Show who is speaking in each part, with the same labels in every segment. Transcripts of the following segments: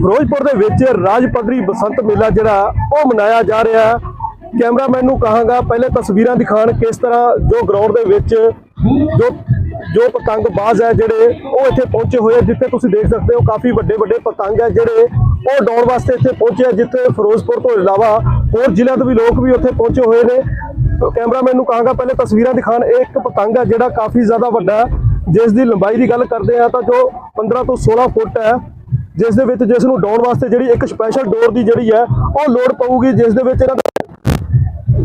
Speaker 1: ਫਿਰੋਜ਼ਪੁਰ ਦੇ ਵਿੱਚ ਰਾਜ ਪੱਧਰੀ ਬਸੰਤ ਮੇਲਾ ਜਿਹੜਾ ਉਹ ਮਨਾਇਆ ਜਾ ਰਿਹਾ ਹੈ। ਕੈਮਰਾਮੈਨ ਨੂੰ ਕਹਾਂਗਾ ਪਹਿਲੇ ਤਸਵੀਰਾਂ ਦਿਖਾਣ ਕਿਸ ਤਰ੍ਹਾਂ ਜੋ ਗਰਾਊਂਡ ਦੇ ਵਿੱਚ ਜੋ ਜੋ ਪਤੰਗ ਬਾਜ਼ ਹੈ ਜਿਹੜੇ ਉਹ ਇੱਥੇ ਪਹੁੰਚੇ ਹੋਏ ਆ, ਜਿੱਥੇ ਤੁਸੀਂ ਦੇਖ ਸਕਦੇ ਹੋ ਕਾਫੀ ਵੱਡੇ ਵੱਡੇ ਪਤੰਗ ਹੈ ਜਿਹੜੇ ਉਹ ਡਾਉਣ ਵਾਸਤੇ ਇੱਥੇ ਪਹੁੰਚੇ ਆ, ਜਿੱਥੇ ਫਿਰੋਜ਼ਪੁਰ ਤੋਂ ਇਲਾਵਾ ਹੋਰ ਜ਼ਿਲ੍ਹਿਆਂ ਤੋਂ ਵੀ ਲੋਕ ਵੀ ਉੱਥੇ ਪਹੁੰਚੇ ਹੋਏ ਨੇ। ਕੈਮਰਾਮੈਨ ਨੂੰ ਕਹਾਂਗਾ ਪਹਿਲੇ ਤਸਵੀਰਾਂ ਦਿਖਾਣ ਇਹ ਇੱਕ ਪਤੰਗ ਹੈ ਜਿਹੜਾ ਕਾਫੀ ਜ਼ਿਆਦਾ ਵੱਡਾ ਜਿਸ ਦੀ ਲੰਬਾਈ ਦੀ ਗੱਲ ਕਰਦੇ ਆ ਤਾਂ ਜੋ 15 ਤੋਂ 16 ਫੁੱਟ ਹੈ। ਜਿਸ ਦੇ ਵਿੱਚ ਜਿਸ ਨੂੰ ਡਾਉਣ ਵਾਸਤੇ ਜਿਹੜੀ ਇੱਕ ਸਪੈਸ਼ਲ ਡੋਰ ਦੀ ਜਿਹੜੀ ਹੈ ਉਹ ਲੋਡ ਪਊਗੀ ਜਿਸ ਦੇ ਵਿੱਚ ਇਹਨਾਂ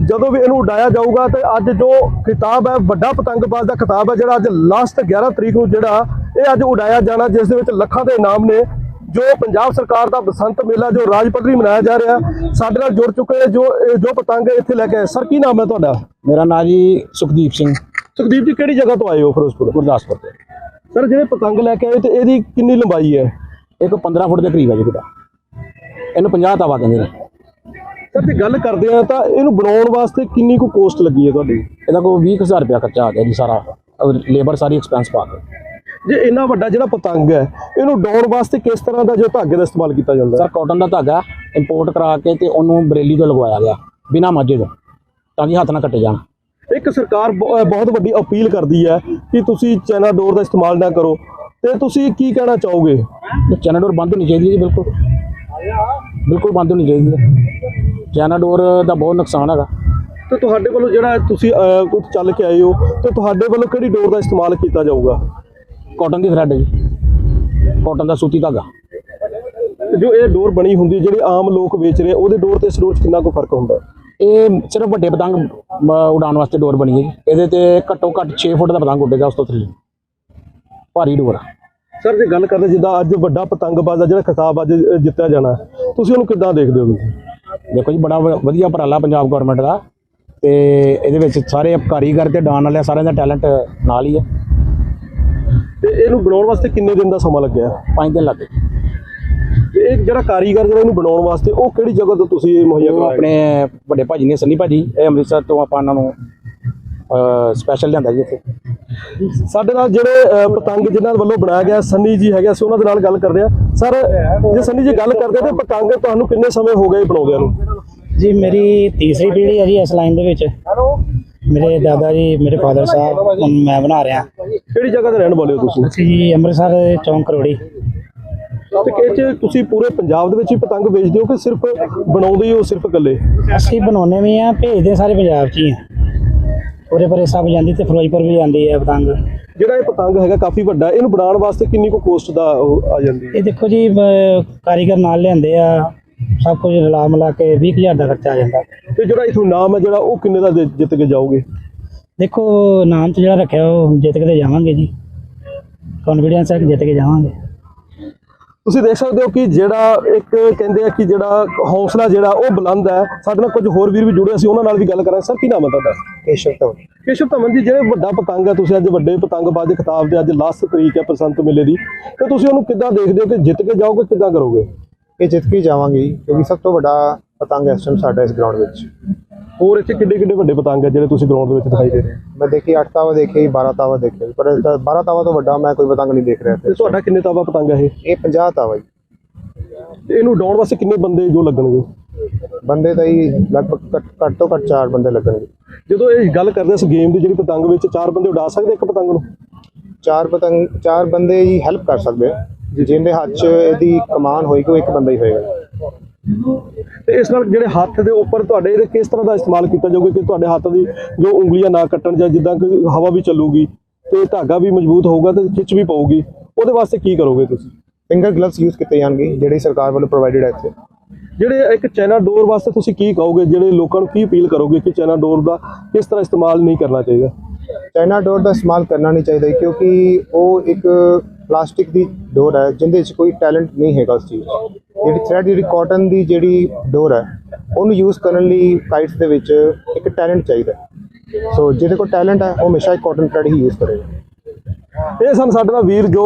Speaker 1: ਜਦੋਂ ਵੀ ਇਹਨੂੰ ਉਡਾਇਆ ਜਾਊਗਾ ਤੇ ਅੱਜ ਜੋ ਖਿਤਾਬ ਹੈ ਵੱਡਾ ਪਤੰਗਬਾਜ਼ ਦਾ ਖਿਤਾਬ ਹੈ ਜਿਹੜਾ ਅੱਜ ਲਾਸਟ 11 ਤਰੀਕ ਨੂੰ ਜਿਹੜਾ ਇਹ ਅੱਜ ਉਡਾਇਆ ਜਾਣਾ ਜਿਸ ਦੇ ਵਿੱਚ ਲੱਖਾਂ ਦੇ ਇਨਾਮ ਨੇ ਜੋ ਪੰਜਾਬ ਸਰਕਾਰ ਦਾ ਬਸੰਤ ਮੇਲਾ ਜੋ ਰਾਜ ਪੱਧਰੀ ਮਨਾਇਆ ਜਾ ਰਿਹਾ ਸਾਡੇ ਨਾਲ ਜੁੜ ਚੁੱਕੇ ਜੋ ਇਹ ਜੋ ਪਤੰਗ ਇੱਥੇ ਲੈ ਕੇ ਆਏ। ਸਰ ਕੀ ਨਾਮ ਹੈ ਤੁਹਾਡਾ?
Speaker 2: ਮੇਰਾ ਨਾਂ ਜੀ ਸੁਖਦੀਪ ਸਿੰਘ।
Speaker 1: ਸੁਖਦੀਪ ਜੀ ਕਿਹੜੀ ਜਗ੍ਹਾ ਤੋਂ ਆਏ ਹੋ ਫਿਰੋਜ਼ਪੁਰ?
Speaker 2: ਗੁਰਦਾਸਪੁਰ ਤੋਂ।
Speaker 1: ਸਰ ਜਿਹੜੇ ਪਤੰਗ ਲੈ ਕੇ ਆਏ ਤੇ ਇਹਦੀ ਕਿੰਨੀ ਲੰਬਾਈ ਹੈ?
Speaker 2: ਇੱਕ 15 ਫੁੱਟ ਦੇ ਕਰੀਬ ਹੈ ਜੀ ਬੇਟਾ ਇਹਨੂੰ 50 ਤਾਵਾ ਕਹਿੰਦੇ ਨੇ।
Speaker 1: ਸਰ ਜੇ ਗੱਲ ਕਰਦੇ ਆ ਤਾਂ ਇਹਨੂੰ ਬਣਾਉਣ ਵਾਸਤੇ ਕਿੰਨੀ ਕੁ ਕੋਸਟ ਲੱਗੀ ਹੈ ਤੁਹਾਡੀ?
Speaker 2: ਇਹਦਾ ਕੋਈ 20000 ਰੁਪਇਆ ਖਰਚਾ ਆ ਗਿਆ ਜੀ ਸਾਰਾ। ਲੇਬਰ ਸਾਰੀ ਐਕਸਪੈਂਸ ਪਾ ਕੇ।
Speaker 1: ਜੇ ਇੰਨਾ ਵੱਡਾ ਜਿਹੜਾ ਪਤੰਗ ਹੈ ਇਹਨੂੰ ਡਾਉਣ ਵਾਸਤੇ ਕਿਸ ਤਰ੍ਹਾਂ ਦਾ ਜੋ ਧਾਗੇ ਦਾ ਇਸਤੇਮਾਲ ਕੀਤਾ ਜਾਂਦਾ
Speaker 2: ਸਰ ਕਾਟਨ ਦਾ ਧਾਗਾ ਇੰਪੋਰਟ ਕਰਾ ਕੇ ਤੇ ਉਹਨੂੰ ਬਰੇਲੀ ਤੋਂ ਲਗਵਾਇਆ ਗਿਆ ਬਿਨਾ ਮਾਝੇ ਤੋਂ ਤਾਂ ਕਿ ਹੱਥ ਨਾ ਕੱਟੇ ਜਾਣ।
Speaker 1: ਇੱਕ ਸਰਕਾਰ ਬਹੁਤ ਵੱਡੀ ਅਪੀਲ ਕਰਦੀ ਹੈ ਕਿ ਤੁਸੀਂ ਚਾਈਨਾ ਡੋਰ ਦਾ ਇਸਤੇਮਾਲ ਨਾ ਕਰੋ। ਤੇ ਤੁਸੀਂ ਕੀ ਕਹਿਣਾ ਚਾਹੋਗੇ?
Speaker 2: ਚਾਈਨਾ ਡੋਰ ਬੰਦ ਹੋਣੀ ਚਾਹੀਦੀ ਹੈ ਜੀ ਬਿਲਕੁਲ। ਬਿਲਕੁਲ ਬੰਦ ਹੋਣੀ ਚਾਹੀਦੀ ਹੈ। ਚਾਈਨਾ ਡੋਰ ਦਾ ਬਹੁਤ ਨੁਕਸਾਨ ਹੈਗਾ।
Speaker 1: ਤੇ ਤੁਹਾਡੇ ਵੱਲੋਂ ਜਿਹੜਾ ਤੁਸੀਂ ਕੁਝ ਚੱਲ ਕੇ ਆਏ ਹੋ ਤੇ ਤੁਹਾਡੇ ਵੱਲੋਂ ਕਿਹੜੀ ਡੋਰ ਦਾ ਇਸਤੇਮਾਲ ਕੀਤਾ ਜਾਊਗਾ?
Speaker 2: ਕਾਟਨ ਦੀ ਥਰੈਡ ਜੀ। ਕਾਟਨ ਦਾ ਸੂਤੀ ਧਾਗਾ।
Speaker 1: ਜੋ ਇਹ ਡੋਰ ਬਣੀ ਹੁੰਦੀ ਜਿਹੜੀ ਆਮ ਲੋਕ ਵੇਚ ਰਹੇ ਉਹਦੇ ਡੋਰ ਤੇ ਇਸ ਡੋਰ 'ਚ ਕਿੰਨਾ ਕੁ ਫ਼ਰਕ ਹੁੰਦਾ?
Speaker 2: ਇਹ ਸਿਰਫ ਵੱਡੇ ਪਤੰਗ ਉਡਾਉਣ ਵਾਸਤੇ ਡੋਰ ਬਣੀ ਹੈ ਜੀ। ਇਹਦੇ ਤੇ ਘੱਟੋ ਘੱਟ 6 ਫੁੱਟ ਦਾ ਪਤੰਗ ਉੱਡੇਗਾ ਉਸ ਤੋਂ ਥੱਲੇ। ਭਾਰੀ ਡੋਰ ਆ।
Speaker 1: ਸਰ ਜੇ ਗੱਲ ਕਰਦੇ ਜਿੱਦਾਂ ਅੱਜ ਵੱਡਾ ਪਤੰਗਬਾਜ਼ ਦਾ ਜਿਹੜਾ ਖਿਤਾਬ ਅੱਜ ਜਿੱਤਿਆ ਜਾਣਾ ਤੁਸੀਂ ਉਹਨੂੰ ਕਿੱਦਾਂ ਦੇਖਦੇ ਹੋ ਤੁਸੀਂ?
Speaker 2: ਦੇਖੋ ਜੀ ਬੜਾ ਵ- ਵਧੀਆ ਉਪਰਾਲਾ ਪੰਜਾਬ ਗਵਰਨਮੈਂਟ ਦਾ ਤੇ ਇਹਦੇ ਵਿੱਚ ਸਾਰੇ ਕਾਰੀਗਰ ਤੇ ਡਾਨ ਵਾਲੇ ਸਾਰਿਆਂ ਦਾ ਟੈਲੈਂਟ ਨਾਲ ਹੀ ਹੈ
Speaker 1: ਤੇ ਇਹਨੂੰ ਬਣਾਉਣ ਵਾਸਤੇ ਕਿੰਨੇ ਦਿਨ ਦਾ ਸਮਾਂ ਲੱਗਿਆ?
Speaker 2: ਪੰਜ ਦਿਨ ਲੱਗੇ
Speaker 1: ਤੇ ਇਹ ਜਿਹੜਾ ਕਾਰੀਗਰ ਜਿਹੜਾ ਇਹਨੂੰ ਬਣਾਉਣ ਵਾਸਤੇ ਉਹ ਕਿਹੜੀ ਜਗ੍ਹਾ ਤੋਂ ਤੁਸੀਂ ਇਹ ਮੁਹੱਈਆ ਕਰਵਾਇਆ?
Speaker 2: ਆਪਣੇ ਵੱਡੇ ਭਾਜੀ ਨੇ ਸੰਨੀ ਭਾਜੀ ਇਹ ਅੰਮ੍ਰਿਤਸਰ ਤੋਂ ਆਪਾਂ ਇਹਨਾਂ ਨੂੰ ਸਪੈਸ਼ਲ ਲਿਆਂਦਾ ਜੀ ਇੱਥੇ।
Speaker 1: ਸਾਡੇ ਨਾਲ ਜਿਹੜੇ ਪਤੰਗ ਜਿਨ੍ਹਾਂ ਵੱਲੋਂ ਬਣਾਇਆ ਗਿਆ ਸੰਨੀ ਜੀ ਹੈਗੇ ਅਸੀਂ ਉਹਨਾਂ ਦੇ ਨਾਲ ਗੱਲ ਕਰਦੇ ਆ। ਸਰ ਜੇ ਸੰਨੀ ਜੀ ਗੱਲ ਕਰਦੇ ਤੇ ਪਤੰਗ ਤੁਹਾਨੂੰ ਕਿੰਨੇ ਸਮੇਂ ਹੋ ਗਏ ਬਣਾਉਂਦਿਆਂ ਨੂੰ?
Speaker 3: ਜੀ ਮੇਰੀ ਤੀਸਰੀ ਪੀੜ੍ਹੀ ਹੈ ਜੀ ਇਸ ਲਾਈਨ ਦੇ ਵਿੱਚ। ਮੇਰੇ ਦਾਦਾ ਜੀ ਮੇਰੇ ਫਾਦਰ ਸਾਹਿਬ ਹੁਣ ਮੈਂ ਬਣਾ ਰਿਹਾ।
Speaker 1: ਕਿਹੜੀ ਜਗ੍ਹਾ ਤੇ ਰਹਿਣ ਵਾਲੇ ਹੋ ਤੁਸੀਂ?
Speaker 3: ਅਸੀਂ ਜੀ ਅੰਮ੍ਰਿਤਸਰ ਚੌਂਕ ਕਰੋੜੀ
Speaker 1: ਤੇ 'ਚ ਤੁਸੀਂ ਪੂਰੇ ਪੰਜਾਬ ਦੇ ਵਿੱਚ ਹੀ ਪਤੰਗ ਵੇਚਦੇ ਹੋ ਕਿ ਸਿਰਫ ਬਣਾਉਂਦੇ ਹੀ ਹੋ ਸਿਰਫ ਇਕੱਲੇ?
Speaker 3: ਅਸੀਂ ਬਣਾਉਨੇ ਵੀ ਆ ਭੇਜਦੇ ਸਾਰੇ ਪੰਜਾਬ 'ਚ ਹੀ ਆ। ਉਰੇ ਪਰੇ ਸਭ ਜਾਂਦੀ ਤੇ ਫਿਰੋਜ਼ਪੁਰ ਵੀ ਜਾਂਦੀ ਹੈ ਪਤੰਗ।
Speaker 1: ਜਿਹੜਾ ਇਹ ਪਤੰਗ ਹੈਗਾ ਕਾਫੀ ਵੱਡਾ ਇਹਨੂੰ ਬਣਾਉਣ ਵਾਸਤੇ ਕਿੰਨੀ ਕੁ ਕੋਸਟ ਦਾ ਉਹ ਆ ਜਾਂਦੀ ਹੈ?
Speaker 3: ਇਹ ਦੇਖੋ ਜੀ ਅਹ, ਕਾਰੀਗਰ ਨਾਲ ਲਿਆਂਦੇ ਆ ਸਭ ਕੁਝ ਰਲਾ ਮਿਲਾ ਕੇ 20000 ਦਾ ਖਰਚਾ ਆ ਜਾਂਦਾ।
Speaker 1: ਤੇ ਜਿਹੜਾ ਇਥੋਂ ਨਾਮ ਹੈ ਜਿਹੜਾ ਉਹ ਕਿੰਨੇ ਦਾ ਦੇ- ਜਿੱਤ ਕੇ ਜਾਓਗੇ?
Speaker 3: ਦੇਖੋ ਨਾਮ ਤੇ ਜਿਹੜਾ ਰੱਖਿਆ ਉਹ ਜਿੱਤ ਕੇ ਤੇ ਜਾਵਾਂਗੇ ਜੀ। ਕੌਨਫੀਡੈਂਸ ਹੈ ਕਿ ਜਿੱਤ ਕੇ ਜਾਵਾਂਗੇ।
Speaker 1: ਤੁਸੀਂ ਦੇਖ ਸਕਦੇ ਹੋ ਕਿ ਜਿਹੜਾ ਇੱਕ ਕਹਿੰਦੇ ਆ ਕਿ ਜਿਹੜਾ ਹੌਸਲਾ ਜਿਹੜਾ ਉਹ ਬੁਲੰਦ ਹੈ। ਸਾਡੇ ਨਾਲ ਕੁਝ ਹੋਰ ਵੀਰ ਵੀ ਜੁੜੇ ਸੀ ਉਹਨਾਂ ਨਾਲ ਵੀ ਗੱਲ ਕਰਾਂਗੇ। ਸਰ ਕੀ ਨਾਮ ਹੈ ਤੁਹਾਡਾ?
Speaker 3: ਕੇਸ਼ਵ ਤੋਂ
Speaker 1: ਕੇਸ਼ਵ ਧਮਨ ਜੀ ਜਿਹੜੇ ਵੱਡਾ ਪਤੰਗ ਹੈ ਤੁਸੀਂ ਅੱਜ ਵੱਡੇ ਪਤੰਗਬਾਜ਼ ਦੇ ਖਿਤਾਬ ਦੇ ਅੱਜ ਲਾਸਟ ਤਰੀਕ ਹੈ ਬਸੰਤ ਮੇਲੇ ਦੀ। ਤੇ ਤੁਸੀਂ ਉਹਨੂੰ ਕਿੱਦਾਂ ਦੇਖਦੇ ਹੋ ਕਿ ਜਿੱਤ ਕੇ ਜਾਓਗੇ ਕਿੱਦਾਂ ਕਰੋਗੇ?
Speaker 4: ਇਹ ਜਿੱਤ ਕੇ ਜਾਵਾਂਗੇ ਕਿਉਂਕਿ ਸਭ ਤੋਂ ਵੱਡਾ ਪਤੰਗ ਇਸ ਟਾਈਮ ਸਾਡਾ ਇਸ ਗਰਾਊਂਡ ਵਿੱਚ।
Speaker 1: ਹੋਰ ਇੱਥੇ ਕਿੱਡੇ ਕਿੱਡੇ ਵੱਡੇ ਪਤੰਗ ਹੈ ਜਿਹੜੇ ਤੁਸੀਂ ਗਰਾਊਂਡ ਦੇ ਵਿੱਚ ਦਿਖਾਈ ਦੇ ਰਹੇ ਹੋ?
Speaker 4: ਮੈਂ ਦੇਖੀ 8 ਤਾਵਾ ਦੇਖੇ 12 ਤਾਵਾ ਦੇਖੇ ਪਰ ਇਸ ਦਾ 12 ਤਾਵਾ ਤੋਂ ਵੱਡਾ ਮੈਂ ਕੋਈ ਪਤੰਗ ਨਹੀਂ ਦੇਖ ਰਿਹਾ
Speaker 1: ਤੇ। ਤੁਹਾਡਾ ਕਿੰਨੇ ਤਾਵਾ ਪਤੰਗ ਹੈ ਇਹ?
Speaker 4: ਇਹ 50 ਤਾਵਾ ਜੀ।
Speaker 1: ਤੇ ਇਹਨੂੰ ਡਾਉਣ ਵਾਸਤੇ ਕਿੰਨੇ ਬੰਦੇ ਜੋ ਲੱਗਣਗੇ?
Speaker 4: ਬੰਦੇ ਤਾਂ ਹੀ ਲਗਭਗ ਘੱਟ- ਤੋਂ ਘੱਟ 4 ਬੰਦੇ ਲੱਗਣਗੇ।
Speaker 1: ਜਦੋਂ ਇਹ ਗੱਲ ਕਰਦੇ ਇਸ ਗੇਮ ਦੀ ਜਿਹੜੀ ਪਤੰਗ ਵਿੱਚ ਚਾਰ ਬੰਦੇ ਉਡਾ ਸਕਦੇ ਇੱਕ ਪਤੰਗ ਨੂੰ?
Speaker 4: ਚਾਰ ਪਤੰਗ ਚਾਰ ਬੰਦੇ ਹੀ ਹੈਲਪ ਕਰ ਸਕਦੇ ਆ। ਜਿਹਦੇ ਹੱਥ 'ਚ ਇਹਦੀ ਕਮਾਨ ਹੋਏਗੀ ਉਹ ਇੱਕ ਬੰਦਾ ਹੀ ਹੋਏਗਾ।
Speaker 1: ਤੇ ਇਸ ਨਾਲ ਜਿਹੜੇ ਹੱਥ ਦੇ ਉੱਪਰ ਤੁਹਾਡੇ ਇਹਦੇ ਕਿਸ ਤਰ੍ਹਾਂ ਦਾ ਇਸਤੇਮਾਲ ਕੀਤਾ ਜਾਊਗਾ ਕਿ ਤੁਹਾਡੇ ਹੱਥ ਦੀ ਜੋ ਉਂਗਲੀਆਂ ਨਾ ਕੱਟਣ ਜਾਂ ਜਿੱਦਾਂ ਕਿ ਹਵਾ ਵੀ ਚੱਲੂਗੀ ਤੇ ਧਾਗਾ ਵੀ ਮਜ਼ਬੂਤ ਹੋਊਗਾ ਤੇ ਖਿੱਚ ਵੀ ਪਊਗੀ ਉਹਦੇ ਵਾਸਤੇ ਕੀ ਕਰੋਗੇ ਤੁਸੀਂ?
Speaker 4: ਫਿੰਗਰ ਗਲਵਸ ਯੂਜ਼ ਕੀਤੇ ਜਾਣਗੇ ਜਿਹੜੇ ਸਰਕਾਰ ਵੱਲੋਂ ਪ੍ਰੋਵਾਈਡਡ ਹੈ ਇੱਥੇ।
Speaker 1: ਜਿਹੜੇ ਇੱਕ ਚਾਈਨਾ ਡੋਰ ਵਾਸਤੇ ਤੁਸੀਂ ਕੀ ਕਹੋਗੇ? ਜਿਹੜੇ ਲੋਕਾਂ ਨੂੰ ਕੀ ਅਪੀਲ ਕਰੋਗੇ ਕਿ ਚਾਈਨਾ ਡੋਰ ਦਾ ਕਿਸ ਤਰ੍ਹਾਂ ਇਸਤੇਮਾਲ ਨਹੀਂ ਕਰਨਾ ਚਾਹੀਦਾ?
Speaker 4: ਚਾਈਨਾ ਡੋਰ ਦਾ ਇਸਤੇਮਾਲ ਕਰਨਾ ਨਹੀਂ ਚਾਹੀਦਾ ਕਿਉਂਕਿ ਉਹ ਇੱਕ ਪਲਾਸਟਿਕ ਦੀ ਡੋਰ ਹੈ ਜਿੰਦੇ ਵਿੱਚ ਕੋਈ ਟੈਲੈਂਟ ਨਹੀਂ ਹੈਗਾ ਉਸ ਚੀਜ਼ ਜਿਹੜੀ ਥ੍ਰੈਡ ਜਿਹੜੀ ਕਾਟਨ ਦੀ ਜਿਹੜੀ ਡੋਰ ਹੈ, ਉਹਨੂੰ ਯੂਜ਼ ਕਰਨ ਲਈ ਕਾਈਟਸ ਦੇ ਵਿੱਚ ਇੱਕ ਟੈਲੈਂਟ ਚਾਹੀਦਾ ਸੋ ਜਿਹਦੇ ਕੋਲ ਟੈਲੈਂਟ ਹੈ, ਉਹ ਹਮੇਸ਼ਾ ਇੱਕ ਕਾਟਨ ਥ੍ਰੈਡ ਹੀ ਯੂਜ਼ ਕਰੇਗਾ।
Speaker 1: ਇਹ ਸਨ ਸਾਡੇ ਨਾਲ ਵੀਰ ਜੋ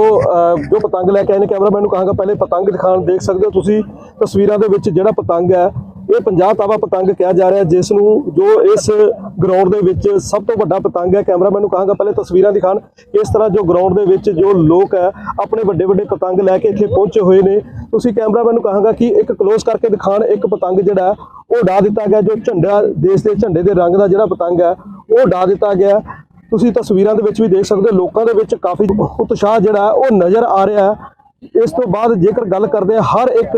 Speaker 1: ਜੋ ਪਤੰਗ ਲੈ ਕੇ ਆਏ ਨੇ। ਕੈਮਰਾਮੈਨ ਨੂੰ ਕਹਾਂਗਾ, ਪਹਿਲੇ ਪਤੰਗ ਦਿਖਾਣ ਦੇਖ ਸਕਦੇ ਹੋ ਤੁਸੀਂ। ਤਸਵੀਰਾਂ ਦੇ ਵਿੱਚ ਜਿਹੜਾ ਪਤੰਗ ਹੈ ਇਹ ਪੰਜਾਬ ਤਾਵਾ ਪਤੰਗ ਕਿਹਾ ਜਾ ਰਿਹਾ ਜਿਸ ਨੂੰ ਜੋ ਇਸ ਗਰਾਊਂਡ ਦੇ ਵਿੱਚ ਸਭ ਤੋਂ ਵੱਡਾ ਪਤੰਗ ਹੈ। ਕੈਮਰਾਮੈਨ ਨੂੰ ਕਹਾਂਗਾ ਪਹਿਲੇ ਤਸਵੀਰਾਂ ਦਿਖਾਣ ਇਸ ਤਰ੍ਹਾਂ ਜੋ ਗਰਾਊਂਡ ਦੇ ਵਿੱਚ ਜੋ ਲੋਕ ਹੈ ਆਪਣੇ ਵੱਡੇ ਵੱਡੇ ਪਤੰਗ ਲੈ ਕੇ ਇੱਥੇ ਪਹੁੰਚੇ ਹੋਏ ਨੇ। ਤੁਸੀਂ ਕੈਮਰਾਮੈਨ ਨੂੰ ਕਹਾਂਗਾ ਕਿ ਇੱਕ ਕਲੋਜ਼ ਕਰਕੇ ਦਿਖਾਣ ਇੱਕ ਪਤੰਗ ਜਿਹੜਾ ਹੈ, ਉਹ ਡਾ ਦਿੱਤਾ ਗਿਆ। ਜੋ ਝੰਡਾ ਦੇਸ਼ ਦੇ ਝੰਡੇ ਦੇ ਰੰਗ ਦਾ ਜਿਹੜਾ ਪਤੰਗ ਹੈ ਉਹ ਡਾ ਦਿੱਤਾ ਗਿਆ ਤੁਸੀਂ ਤਸਵੀਰਾਂ ਦੇ ਵਿੱਚ ਵੀ ਦੇਖ ਸਕਦੇ ਹੋ ਲੋਕਾਂ ਦੇ ਵਿੱਚ ਕਾਫੀ ਉਤਸ਼ਾਹ ਜਿਹੜਾ ਹੈ ਉਹ ਨਜ਼ਰ ਆ ਰਿਹਾ ਹੈ। ਇਸ ਤੋਂ ਬਾਅਦ ਜੇਕਰ ਗੱਲ ਕਰਦੇ ਹਾਂ ਹਰ ਇੱਕ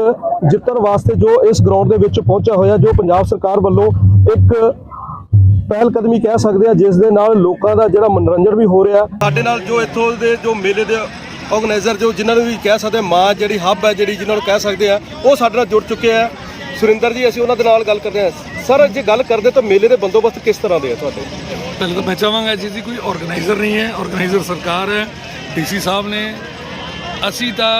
Speaker 1: ਜਿੱਤਣ ਵਾਸਤੇ ਜੋ ਇਸ ਗਰਾਊਂਡ ਦੇ ਵਿੱਚ ਪਹੁੰਚਿਆ ਹੋਇਆ ਜੋ ਪੰਜਾਬ ਸਰਕਾਰ ਵੱਲੋਂ ਇੱਕ ਪਹਿਲ ਕਦਮੀ ਕਹਿ ਸਕਦੇ ਆ ਜਿਸ ਦੇ ਨਾਲ ਲੋਕਾਂ ਦਾ ਜਿਹੜਾ ਮਨੋਰੰਜਨ ਵੀ ਹੋ ਰਿਹਾ ਸਾਡੇ ਨਾਲ ਜੋ ਇੱਥੋਂ ਦੇ ਜੋ ਮੇਲੇ ਦੇ ਆਰਗੇਨਾਈਜ਼ਰ ਜੋ ਜਿਨ੍ਹਾਂ ਨੂੰ ਵੀ ਕਹਿ ਸਕਦੇ ਮਾਂ ਜਿਹੜੀ ਹੱਬ ਹੈ ਜਿਹੜੀ ਜਿਨ੍ਹਾਂ ਨੂੰ ਕਹਿ ਸਕਦੇ ਆ ਉਹ ਸਾਡੇ ਨਾਲ ਜੁੜ ਚੁੱਕੇ ਆ। ਸੁਰਿੰਦਰ ਜੀ ਅਸੀਂ ਉਹਨਾਂ ਦੇ ਨਾਲ ਗੱਲ ਕਰਦੇ ਹਾਂ। ਸਰ ਜੇ ਗੱਲ ਕਰਦੇ ਤਾਂ ਮੇਲੇ ਦੇ ਬੰਦੋਬਸਤ ਕਿਸ ਤਰ੍ਹਾਂ ਦੇ ਆ ਤੁਹਾਡੇ?
Speaker 5: ਪਹਿਲਾਂ ਤਾਂ ਮੈਂ ਚਾਹਾਂਗਾ ਜੀ ਜੀ ਕੋਈ ਆਰਗੇਨਾਈਜ਼ਰ ਨਹੀਂ ਹੈ। ਆਰਗੇਨਾਈਜ਼ਰ ਸਰਕਾਰ ਹੈ ਡੀਸੀ ਸਾਹਿਬ ਨੇ ਅਸੀਂ ਤਾਂ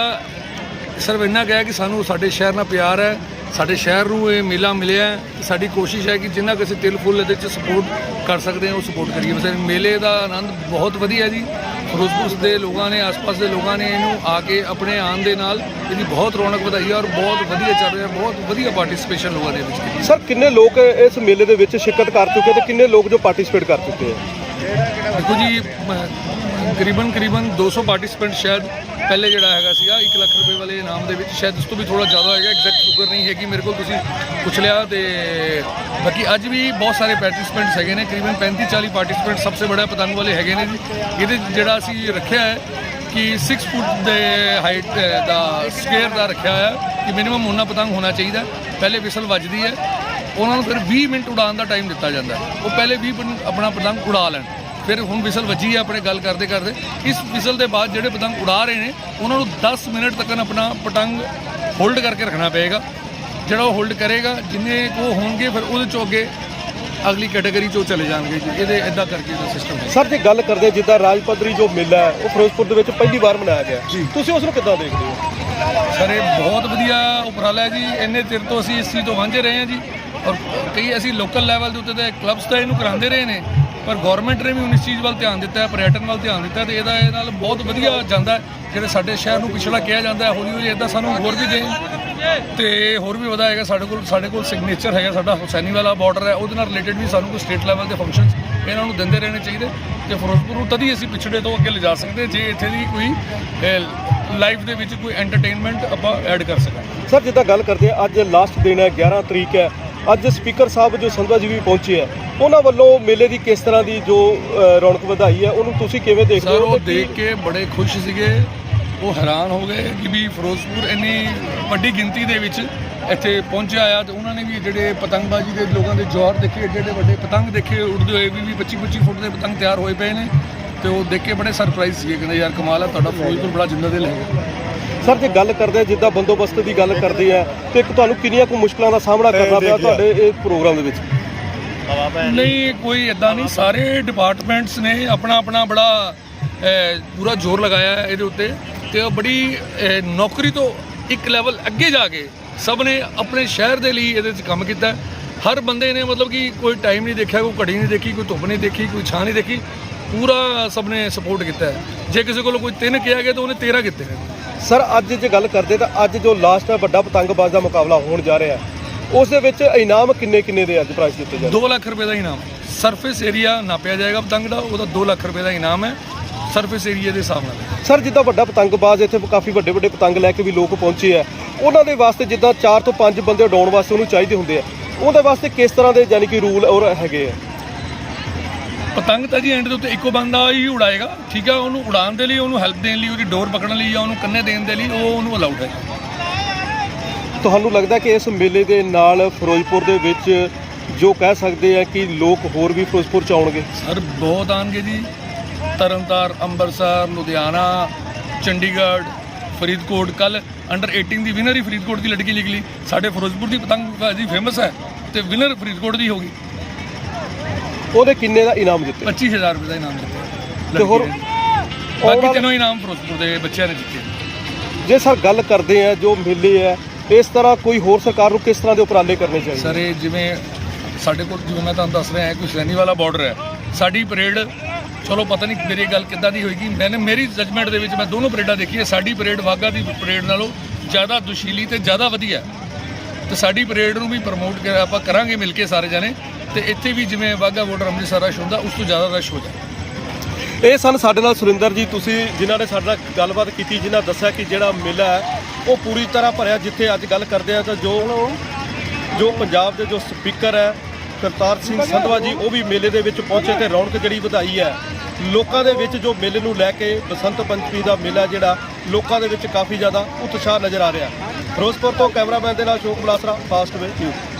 Speaker 5: ਸਿਰਫ ਇੰਨਾ ਕਿਹਾ ਕਿ ਸਾਨੂੰ ਸਾਡੇ ਸ਼ਹਿਰ ਨਾਲ ਪਿਆਰ ਹੈ ਸਾਡੇ ਸ਼ਹਿਰ ਨੂੰ ਇਹ ਮੇਲਾ ਮਿਲਿਆ ਸਾਡੀ ਕੋਸ਼ਿਸ਼ ਹੈ ਕਿ ਜਿੰਨਾ ਕਿਸੇ ਤਿਲ ਫੁੱਲ ਇਹਦੇ ਚ ਸਪੋਰਟ ਕਰ ਸਕਦੇ ਹਾਂ ਉਹ ਸਪੋਰਟ ਕਰੀਏ। ਵੈਸੇ ਮੇਲੇ ਦਾ ਆਨੰਦ ਬਹੁਤ ਵਧੀਆ ਜੀ। ਫਿਰੋਜ਼ਪੁਰ ਦੇ ਲੋਕਾਂ ਨੇ ਆਸ-ਪਾਸ ਦੇ ਲੋਕਾਂ ਨੇ ਇਹਨੂੰ ਆ ਕੇ ਆਪਣੇ ਆਨ ਦੇ ਨਾਲ ਇਹਦੀ ਬਹੁਤ ਰੌਣਕ ਵਧਾਈ ਹੈ ਔਰ ਬਹੁਤ ਵਧੀਆ ਚੱਲ ਰਿਹਾ ਬਹੁਤ ਵਧੀਆ ਪਾਰਟਿਸਿਪੇਸ਼ਨ ਲੋਕਾਂ ਦੇ ਵਿੱਚ
Speaker 1: ਸਰ ਕਿੰਨੇ ਲੋਕ ਇਸ ਮੇਲੇ ਦੇ ਵਿੱਚ ਸ਼ਿਰਕਤ ਕਰ ਚੁੱਕੇ ਤੇ ਕਿੰਨੇ ਲੋਕ ਜੋ ਪਾਰਟਿਸਿਪੇਟ ਕਰ ਚੁੱਕੇ ਆ?
Speaker 5: ਦੇਖੋ ਜੀ ਕਰੀਬਨ ਕਰੀਬਨ 200 ਪਾਰਟਿਸਪੈਂਟ ਸ਼ਾਇਦ ਪਹਿਲੇ ਜਿਹੜਾ ਹੈਗਾ ਸੀਗਾ 1 ਲੱਖ ਰੁਪਏ ਵਾਲੇ ਇਨਾਮ ਦੇ ਵਿੱਚ ਸ਼ਾਇਦ ਉਸ ਤੋਂ ਵੀ ਥੋੜਾ ਜ਼ਿਆਦਾ ਹੋਏਗਾ ਐਗਜ਼ੈਕਟ ਫਿਗਰ ਨਹੀਂ ਹੈਗੀ, ਮੇਰੇ ਕੋਲ ਤੁਸੀਂ ਪੁੱਛ ਲਿਆ ਤੇ ਬਾਕੀ ਅੱਜ ਵੀ ਬਹੁਤ ਸਾਰੇ ਪਾਰਟਿਸਪੈਂਟਸ ਹੈਗੇ ਨੇ ਕਰੀਬਨ 35 40 ਪਾਰਟਿਸਪੈਂਟ ਸਭ ਤੋਂ ਬੜਾ ਪਤੰਗ ਵਾਲੇ ਹੈਗੇ ਨੇ ਜੀ। ਇਹਦੇ 'ਚ ਜਿਹੜਾ ਅਸੀਂ ਰੱਖਿਆ ਹੈ ਕਿ 6 ਫੁੱਟ ਦੇ ਹਾਈਟ ਦਾ ਸਕੁਅਰ ਦਾ ਰੱਖਿਆ ਹੋਇਆ ਕਿ ਮਿਨੀਮਮ ਉਹਨਾਂ ਪਤੰਗ ਹੋਣਾ ਚਾਹੀਦਾ ਪਹਿਲੇ ਵਿਸਲ ਵੱਜਦੀ ਹੈ, ਉਹਨਾਂ ਨੂੰ ਫਿਰ 20 ਮਿੰਟ ਉਡਾਉਣ ਦਾ ਟਾਈਮ ਦਿੱਤਾ ਜਾਂਦਾ ਉਹ ਪਹਿਲੇ 20 ਮਿੰਟ ਆਪਣਾ ਪਤੰਗ ਉਡਾ ਲੈਣ। ਫਿਰ ਹੁਣ ਵਿਸਲ ਵੱਜੀ ਹੈ ਆਪਣੇ ਗੱਲ ਕਰਦੇ ਕਰਦੇ। ਇਸ ਵਿਸਲ ਦੇ ਬਾਅਦ ਜਿਹੜੇ ਪਤੰਗ ਉਡਾ ਰਹੇ ਨੇ ਉਹਨਾਂ ਨੂੰ 10 ਮਿੰਟ ਤੱਕ ਆਪਣਾ ਪਤੰਗ ਹੋਲਡ ਕਰਕੇ ਰੱਖਣਾ ਪਏਗਾ। ਜਿਹੜਾ ਉਹ ਹੋਲਡ ਕਰੇਗਾ ਜਿੰਨੇ ਕੋ ਹੋਣਗੇ ਫਿਰ ਉਹਦੇ ਚੋਂ ਅੱਗੇ ਅਗਲੀ ਕੈਟਾਗਰੀ ਚੋਂ ਚਲੇ ਜਾਣਗੇ ਜੀ। ਇਹਦੇ ਇਦਾਂ ਕਰਕੇ ਦਾ ਸਿਸਟਮ ਹੈ।
Speaker 1: ਸਰ ਜੇ ਗੱਲ ਕਰਦੇ ਜਿੱਦਾਂ ਰਾਜ ਪੱਧਰੀ ਜੋ ਮੇਲਾ ਹੈ ਉਹ ਫਿਰੋਜ਼ਪੁਰ ਦੇ ਵਿੱਚ ਪਹਿਲੀ ਵਾਰ ਮਨਾਇਆ ਗਿਆ। ਤੁਸੀਂ ਉਸ ਨੂੰ ਕਿੱਦਾਂ ਦੇਖਦੇ ਹੋ?
Speaker 5: ਸਰ ਇਹ ਬਹੁਤ ਵਧੀਆ ਉਪਰਾਲਾ ਹੈ ਜੀ। ਇੰਨੇ ਚਿਰ ਤੋਂ ਅਸੀਂ ਇਸ ਚੀਜ਼ ਤੋਂ ਵਾਂਝੇ ਰਹੇ ਹਾਂ ਜੀ। ਔਰ ਕਈ ਅਸੀਂ ਲੋਕਲ ਲੈਵਲ ਦੇ ਉੱਤੇ ਤੇ ਕਲੱਬਸ ਤਾਂ ਇਹਨੂੰ ਕਰਾਉਂਦੇ ਰਹੇ ਨੇ। ਪਰ ਗਵਰਨਮੈਂਟ ਨੇ ਵੀ ਹੁਣ ਇਸ ਚੀਜ਼ ਵੱਲ ਧਿਆਨ ਦਿੱਤਾ ਹੈ, ਪਰਯਟਨ ਵੱਲ ਧਿਆਨ ਦਿੱਤਾ ਹੈ ਤੇ ਇਹਦਾ ਇਹ ਨਾਲ ਬਹੁਤ ਵਧੀਆ ਜਾਂਦਾ ਜਿਹੜੇ ਸਾਡੇ ਸ਼ਹਿਰ ਨੂੰ ਪਿਛੜਾ ਕਿਹਾ ਜਾਂਦਾ ਹੈ ਹੌਲੀ ਹੌਲੀ ਇਦਾਂ ਸਾਨੂੰ ਹੋਰ ਵੀ ਦੇ ਤੇ ਹੋਰ ਵੀ ਵਧਾਏਗਾ ਸਾਡੇ ਕੋਲ ਸਾਡੇ ਕੋਲ ਸਿਗਨੇਚਰ ਹੈਗਾ ਸਾਡਾ ਹੁਸੈਨੀ ਵਾਲਾ ਬਾਰਡਰ ਹੈ, ਉਹਦੇ ਨਾਲ ਰਿਲੇਟਡ ਵੀ ਸਾਨੂੰ ਕੋਈ ਸਟੇਟ ਲੈਵਲ ਦੇ ਫੰਕਸ਼ਨਸ ਇਹਨਾਂ ਨੂੰ ਦਿੰਦੇ ਰਹਿਣੇ ਚਾਹੀਦੇ। ਤੇ ਫਿਰੋਜ਼ਪੁਰ ਨੂੰ ਤਦ ਹੀ ਅਸੀਂ ਪਿਛੜੇ ਤੋਂ ਅੱਗੇ ਲਿਜਾ ਸਕਦੇ, ਜੇ ਇੱਥੇ ਦੀ ਕੋਈ ਲਾਈਫ ਦੇ ਵਿੱਚ ਕੋਈ ਐਂਟਰਟੇਨਮੈਂਟ ਆਪਾਂ ਐਡ ਕਰ ਸਕਾਂ
Speaker 1: ਸਰ, ਜਿੱਦਾਂ ਗੱਲ ਕਰਦੇ ਆ ਅੱਜ ਲਾਸਟ ਦਿਨ ਹੈ 11 ਤਰੀਕ ਹੈ ਅੱਜ ਸਪੀਕਰ ਸਾਹਿਬ ਜੋ ਸੰਧਵਾ ਜੀ ਵੀ ਪਹੁੰਚੇ ਆ ਉਹਨਾਂ ਵੱਲੋਂ ਮੇਲੇ ਦੀ ਕਿਸ ਤਰ੍ਹਾਂ ਦੀ ਜੋ ਰੌਣਕ ਵਧਾਈ ਹੈ ਉਹਨੂੰ ਤੁਸੀਂ ਕਿਵੇਂ ਦੇਖਦੇ
Speaker 5: ਸਰ
Speaker 1: ਹੋ
Speaker 5: ਉਹ
Speaker 1: ਤੇ
Speaker 5: ਦੇਖ ਕੇ ਬੜੇ ਖੁਸ਼ ਸੀਗੇ। ਉਹ ਹੈਰਾਨ ਹੋ ਗਏ ਕਿ ਵੀ ਫਿਰੋਜ਼ਪੁਰ ਇੰਨੀ ਵੱਡੀ ਗਿਣਤੀ ਦੇ ਵਿੱਚ ਇੱਥੇ ਪਹੁੰਚਿਆ ਆ ਤੇ ਉਹਨਾਂ ਨੇ ਵੀ ਜਿਹੜੇ ਪਤੰਗਬਾਜ਼ੀ ਦੇ ਲੋਕਾਂ ਦੇ ਜੋਹਰ ਦੇਖੇ ਏਡੇ ਏਡੇ ਵੱਡੇ ਪਤੰਗ ਦੇਖੇ ਉੜਦੇ ਹੋਏ ਵੀ ਵੀ 25 25 ਫੁੱਟ ਦੇ ਪਤੰਗ ਤਿਆਰ ਹੋਏ ਪਏ ਨੇ ਤੇ ਉਹ ਦੇਖ ਕੇ ਬੜੇ ਸਰਪ੍ਰਾਈਜ਼ ਸੀਗੇ ਕਹਿੰਦੇ ਯਾਰ ਕਮਾਲ ਹੈ ਤੁਹਾਡਾ ਫਿਰੋਜ਼ਪੁਰ ਬੜਾ ਜਿੰਦਾ ਦਿਲ ਹੈਗਾ।
Speaker 1: ਸਰ ਜੇ ਗੱਲ ਕਰਦੇ ਆ ਜਿੱਦਾਂ ਬੰਦੋਬਸਤ ਦੀ ਗੱਲ ਕਰਦੇ ਆ ਤੇ ਇੱਕ ਤੁਹਾਨੂੰ ਕਿੰਨੀਆਂ ਕੁ ਮੁਸ਼ਕਲਾਂ ਦਾ ਸਾਹਮਣਾ ਕਰਨਾ ਪਿਆ ਤੁਹਾਡੇ ਇਹ ਪ੍ਰੋਗਰਾਮ ਦੇ ਵਿੱਚ?
Speaker 5: ਨਹੀਂ ਕੋਈ ਇਦਾਂ ਨਹੀਂ। ਸਾਰੇ ਡਿਪਾਰਟਮੈਂਟਸ ਨੇ ਆਪਣਾ ਆਪਣਾ ਬੜਾ ਪੂਰਾ ਜ਼ੋਰ ਲਗਾਇਆ ਹੈ ਇਹਦੇ ਉੱਤੇ। ਤੇ ਉਹ ਬੜੀ ਨੌਕਰੀ ਤੋਂ ਇੱਕ ਲੈਵਲ ਅੱਗੇ ਜਾ ਕੇ ਸਭ ਨੇ ਆਪਣੇ ਸ਼ਹਿਰ ਦੇ ਲਈ ਇਹਦੇ 'ਚ ਕੰਮ ਕੀਤਾ। ਹਰ ਬੰਦੇ ਨੇ ਮਤਲਬ ਕਿ ਕੋਈ ਟਾਈਮ ਨਹੀਂ ਦੇਖਿਆ ਕੋਈ ਘੜੀ ਨਹੀਂ ਦੇਖੀ ਕੋਈ ਧੁੱਪ ਨਹੀਂ ਦੇਖੀ ਕੋਈ ਛਾਂ ਨਹੀਂ ਦੇਖੀ। ਪੂਰਾ ਸਭ ਨੇ ਸਪੋਰਟ ਕੀਤਾ ਜੇ ਕਿਸੇ ਕੋਲ ਕੋਈ ਤਿੰਨ ਕਿਹਾ ਗਿਆ ਤਾਂ ਉਹਨੇ 13 ਕੀਤੇ ਨੇ।
Speaker 1: ਸਰ ਅੱਜ ਜੇ ਗੱਲ ਕਰਦੇ ਤਾਂ ਅੱਜ ਜੋ ਲਾਸਟ ਹੈ ਵੱਡਾ ਪਤੰਗਬਾਜ਼ ਦਾ ਮੁਕਾਬਲਾ ਹੋਣ ਜਾ ਰਿਹਾ ਉਸ ਦੇ ਵਿੱਚ ਇਨਾਮ ਕਿੰਨੇ ਕਿੰਨੇ ਦੇ ਅੱਜ ਪ੍ਰਾਈਜ਼ ਦਿੱਤੇ ਜਾਣਗੇ
Speaker 5: 2 ਲੱਖ ਰੁਪਏ ਦਾ ਇਨਾਮ। ਸਰਫੇਸ ਏਰੀਆ ਨਾਪਿਆ ਜਾਏਗਾ ਪਤੰਗ ਦਾ ਉਹਦਾ 2 ਲੱਖ ਰੁਪਏ ਦਾ ਇਨਾਮ ਹੈ। ਸਰਫੇਸ ਏਰੀਆ ਦੇ ਹਿਸਾਬ ਨਾਲ।
Speaker 1: ਸਰ ਜਿੱਦਾਂ ਵੱਡਾ ਪਤੰਗਬਾਜ਼ ਇੱਥੇ ਕਾਫੀ ਵੱਡੇ ਵੱਡੇ ਪਤੰਗ ਲੈ ਕੇ ਵੀ ਲੋਕ ਪਹੁੰਚੇ ਆ ਉਹਨਾਂ ਦੇ ਵਾਸਤੇ ਜਿੱਦਾਂ 4 ਤੋਂ 5 ਬੰਦੇ ਉਡਾਉਣ ਵਾਸਤੇ ਉਹਨੂੰ ਚਾਹੀਦੇ ਹੁੰਦੇ ਆ ਉਹਦੇ ਵਾਸਤੇ ਕਿਸ ਤਰ੍ਹਾਂ ਦੇ ਯਾਨੀ ਕਿ ਰੂਲ ਔਰ ਹੈਗੇ ਆ?
Speaker 5: ਪਤੰਗ ਤਾਂ ਜੀ ਐਂਡ ਦੇ ਉੱਤੇ ਇੱਕੋ ਬੰਦਾ ਹੀ ਉਡਾਏਗਾ ਠੀਕ ਹੈ ਉਹਨੂੰ ਉਡਾਉਣ ਦੇ ਲਈ ਉਹਨੂੰ ਹੈਲਪ ਦੇਣ ਲਈ ਉਹਦੀ ਡੋਰ ਪਕੜਨ ਲਈ ਜਾਂ ਉਹਨੂੰ ਕੰਨੇ ਦੇਣ ਦੇ ਲਈ ਉਹ ਉਹਨੂੰ ਅਲਾਉਡ ਹੈ
Speaker 1: ਤੁਹਾਨੂੰ ਲੱਗਦਾ ਕਿ ਇਸ ਮੇਲੇ ਦੇ ਨਾਲ ਫਿਰੋਜ਼ਪੁਰ ਦੇ ਵਿੱਚ ਜੋ ਕਹਿ ਸਕਦੇ ਆ ਕਿ ਲੋਕ ਹੋਰ ਵੀ ਫਿਰੋਜ਼ਪੁਰ ਚ ਆਉਣਗੇ?
Speaker 5: ਸਰ ਬਹੁਤ ਆਣਗੇ ਜੀ। ਤਰਨਤਾਰ ਅੰਮ੍ਰਿਤਸਰ ਲੁਧਿਆਣਾ ਚੰਡੀਗੜ੍ਹ ਫਰੀਦਕੋਟ ਕੱਲ ਅੰਡਰ 18 ਦੀ ਵਿਨਰ ਹੀ ਫਰੀਦਕੋਟ ਦੀ ਲੜਕੀ ਨਿਕਲੀ। ਸਾਡੇ ਫਿਰੋਜ਼ਪੁਰ ਦੀ ਪਤੰਗ ਜੀ ਫੇਮਸ ਹੈ ਤੇ ਵਿਨਰ ਫਰੀਦਕੋਟ ਦੀ ਹੋਗੀ
Speaker 1: ਉਹਦੇ ਕਿੰਨੇ ਦਾ ਇਨਾਮ ਦਿੱਤੇ
Speaker 5: 25000 ਰੁਪਏ ਦਾ ਇਨਾਮ ਦਿੱਤਾ
Speaker 1: ਤੇ ਹੋਰ।
Speaker 5: ਬਾਕੀ ਤਿੰਨੋਂ ਇਨਾਮ ਫਿਰੋਜ਼ਪੁਰ ਦੇ ਬੱਚਿਆਂ ਨੇ ਜਿੱਤੇ।
Speaker 1: ਜੇ ਸਰ ਗੱਲ ਕਰਦੇ ਆ ਜੋ ਮੇਲੇ ਆ ਇਸ ਤਰ੍ਹਾਂ ਕੋਈ ਹੋਰ ਸਰਕਾਰ ਨੂੰ ਕਿਸ ਤਰ੍ਹਾਂ ਦੇ ਉਪਰਾਲੇ ਕਰਨੇ ਚਾਹੀਦੇ?
Speaker 5: ਸਰ ਇਹ ਜਿਵੇਂ ਸਾਡੇ ਕੋਲ ਜਿਵੇਂ ਮੈਂ ਤੁਹਾਨੂੰ ਦੱਸ ਰਿਹਾ ਹਾਂ ਕੋਈ ਸ਼੍ਰੇਣੀ ਵਾਲਾ ਬਾਰਡਰ ਹੈ। ਸਾਡੀ ਪਰੇਡ ਚਲੋ ਪਤਾ ਨਹੀਂ ਮੇਰੀ ਗੱਲ ਕਿੱਦਾਂ ਦੀ ਹੋਏਗੀ। ਮੈਨੇ ਮੇਰੀ ਜਜਮੈਂਟ ਦੇ ਵਿੱਚ ਮੈਂ ਦੋਨੋਂ ਪਰੇਡਾਂ ਦੇਖੀਆਂ। ਸਾਡੀ ਪਰੇਡ ਵਾਗਾ ਦੀ ਪਰੇਡ ਨਾਲੋਂ ਜ਼ਿਆਦਾ ਦੁਸ਼ੀਲੀ ਤੇ ਜ਼ਿਆਦਾ ਵਧੀਆ। ਤੇ ਸਾਡੀ ਪਰੇਡ ਨੂੰ ਵੀ ਪ੍ਰਮੋਟ ਆਪਾਂ ਕਰਾਂਗੇ ਮਿਲ ਕੇ ਸਾਰੇ ਜਣੇ। ਤੇ ਇੱਥੇ ਵੀ ਜਿਵੇਂ ਵਾਹਗਾ ਬਾਰਡਰ ਅੰਮ੍ਰਿਤਸਰ ਰਸ਼ ਹੁੰਦਾ, ਉਸ ਤੋਂ ਜ਼ਿਆਦਾ ਰਸ਼ ਹੋ ਜਾਂਦਾ।
Speaker 1: ਇਹ ਸਨ ਸਾਡੇ ਨਾਲ ਸੁਰਿੰਦਰ ਜੀ, ਤੁਸੀਂ ਜਿਨ੍ਹਾਂ ਨੇ ਸਾਡੇ ਨਾਲ ਗੱਲਬਾਤ ਕੀਤੀ, ਜਿਨ੍ਹਾਂ ਦੱਸਿਆ ਕਿ ਜਿਹੜਾ ਮੇਲਾ ਹੈ, ਉਹ ਪੂਰੀ ਤਰ੍ਹਾਂ ਭਰਿਆ ਜਿੱਥੇ ਅੱਜ ਗੱਲ ਕਰਦੇ ਆ, ਤਾਂ ਜੋ ਜੋ ਪੰਜਾਬ ਦੇ ਜੋ ਸਪੀਕਰ ਹੈ, ਕਰਤਾਰ ਸਿੰਘ ਸੰਧਵਾ ਜੀ, ਉਹ ਵੀ ਮੇਲੇ ਦੇ ਵਿੱਚ ਪਹੁੰਚੇ ਤੇ ਰੌਣਕ ਜਿਹੜੀ ਵਧਾਈ ਹੈ, ਲੋਕਾਂ ਦੇ ਵਿੱਚ ਜੋ ਮੇਲੇ ਨੂੰ ਲੈ ਕੇ ਬਸੰਤ ਪੰਚਮੀ ਦਾ ਮੇਲਾ ਜਿਹੜਾ, ਲੋਕਾਂ ਦੇ ਵਿੱਚ ਕਾਫੀ ਜ਼ਿਆਦਾ ਉਤਸ਼ਾਹ ਨਜ਼ਰ ਆ ਰਿਹਾ ਫਿਰੋਜ਼ਪੁਰ ਤੋਂ ਕੈਮਰਾਮੈਨ ਦੇ ਨਾਲ Ashok Balasra fast way news